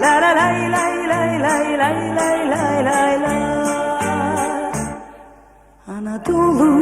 La la lay lay lay lay lay lay lay lay la. Anadolu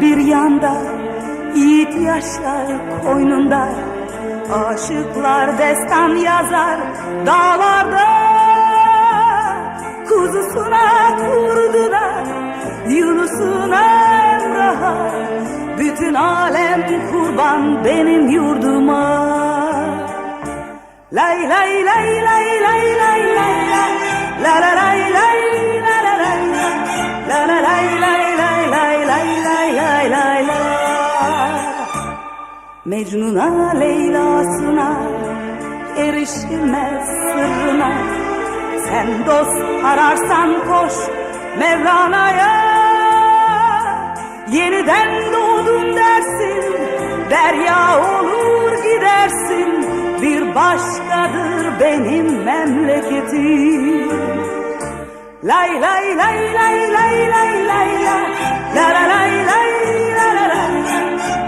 bir yanda Yiğit yaşlar koynunda. Aşıklar destan yazar dağlarda. Kuzusuna kurdular Yunus'una Emrah'a. Bütün alem kurban benim yurduma Lay lay lay lay lay lay lay la La la lay lay la la lay la La la lay lay lay lay lay lay lay lay la Mecnun'a Leyla'sına erişilmez sırrına Sen dost ararsan koş Mevlana'ya Yeniden doğdum dersin Derya başkadır benim memleketim Lay lay lay lay lay lay lay la La la lay lay la la lay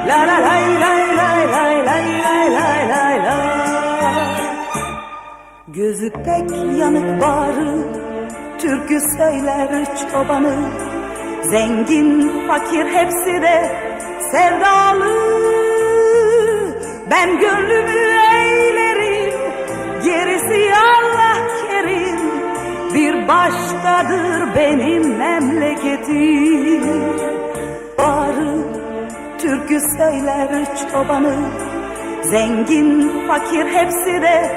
La la lay lay lay lay lay lay lay lay la Gözü pek yanık bağrı Türkü söyler çobanı Zengin fakir hepsi de sevdalı Ben gönlümü başkadır benim memleketim. Bağrı türkü söyler çobanı. Zengin fakir hepsi de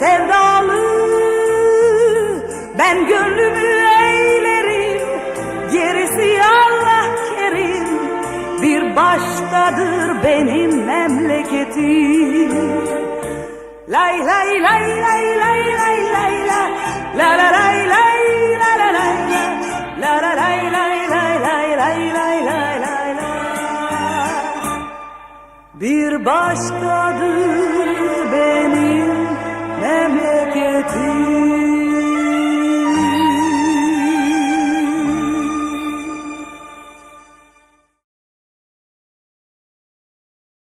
sevdalı. Ben gönlümü eğlerim Gerisi Allah kerim. Bir başkadır benim memleketim. Lay lay lay lay lay lay lay. La La la Bir başkadır